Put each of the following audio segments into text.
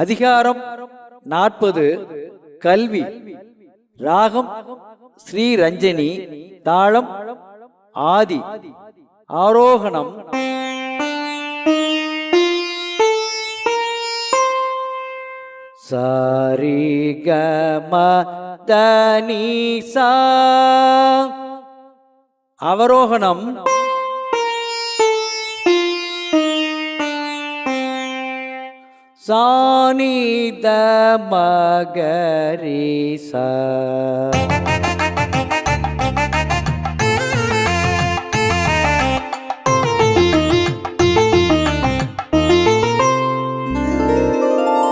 அதிகாரம் நாற்பது கல்வி. ராகம் ஸ்ரீரஞ்சனி தாளம் ஆதி. ஆரோகணம். சாரி கம தனி சா. அவரோகணம் சானித மகரிச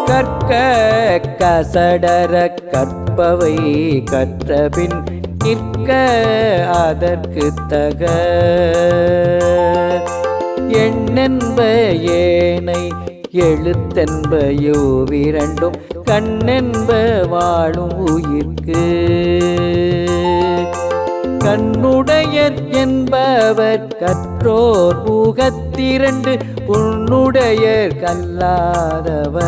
கற்க கசடர கற்பவை கற்றபின் நிற்க அதற்கு தக. எண்ணென்ப ஏனை எழுத்தென்பயோவிரண்டும் கண்ணென்ப வாழும் உயிர்க்கு. கண்ணுடையர் என்பவர் கற்றோர் முகத்திரண்டு உன்னுடையர் கல்லாதவர்.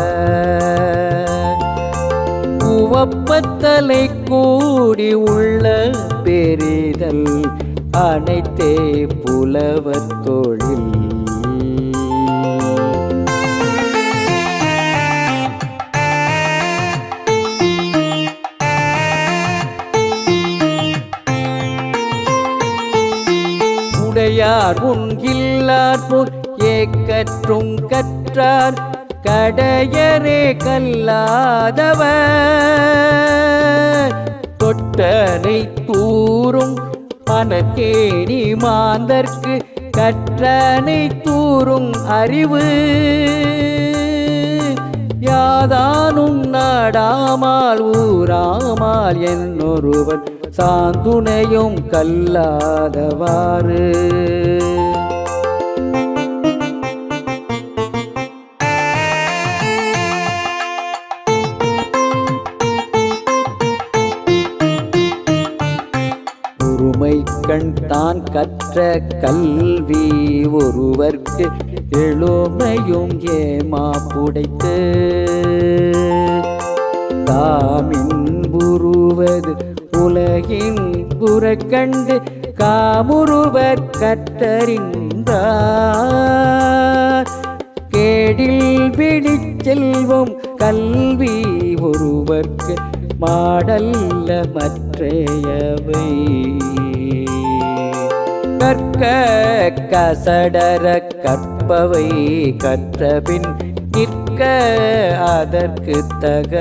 உவப்பத்தலை கூடி உள்ள பெரிதல் அனைத்தே புலவர் தொழில் உடையார் உன்கில்லார் போல் ஏக்கற்றும் கற்றார். கடையரே கல்லாதவர். தொட்டனை தூரும் மனக்கேணி மாந்தற்கு கற்றனை தூரும் அறிவு. யாதானும் நாடாமால் ஊராமால் என்னொருவன் சாந்துணையும் கல்லாதவாறு. கண் தான் கற்ற கல்வி ஒருவர்க்கு எழுமையும் ஏமா புடைத்து தா உலகின் புறக்கண்டு காமுருவர் கற்றறிந்தார். கேடில் பிடிச்செல்வம் கல்வி ஒருவர்க்கு மாடல்ல மற்றையவை. கற்க கசடர கற்பவை கற்றபின் நிற்க அதற்கு தக.